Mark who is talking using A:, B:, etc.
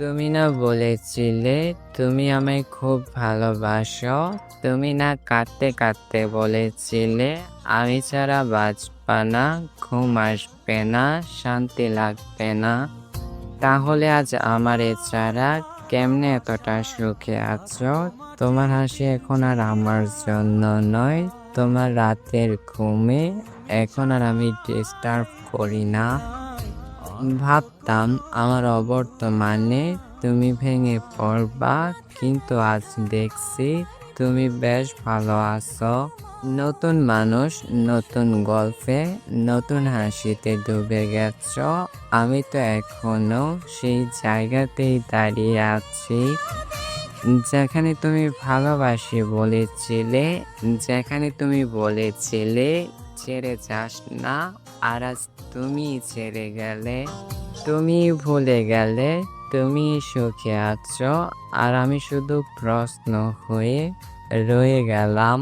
A: তুমি না বলেছিলে, তুমি আমায় খুব ভালোবাসো। তুমি না কাঁদতে কাঁদতে বলেছিলে, আমি ছাড়া বাঁচবা না, ঘুম আসবে না, শান্তি লাগবে না। তাহলে আজ আমার ছাড়া কেমনে এতটা সুখে আছো? তোমার হাসি এখন আর আমার জন্য নয়, তোমার রাতের ঘুমে এখন আর আমি ডিস্টার্ব করি না। ভাবতাম আমার অবর্তমানে তুমি ভেঙে পড়বা, কিন্তু আজ দেখছি তুমি বেশ ভালো আছো। নতুন মানুষ, নতুন গল্পে, নতুন হাসিতে ডুবে গেছ। আমি তো এখনও সেই জায়গাতেই দাঁড়িয়ে আছি, যেখানে তুমি ভালোবাসি বলেছিলে, যেখানে তুমি বলেছিলে, ছেড়ে যাস না। আর আজ তুমি ছেড়ে গেলে, তুমি ভুলে গেলে, তুমি সুখে আছো, আর আমি শুধু প্রশ্ন হয়ে রয়ে গেলাম।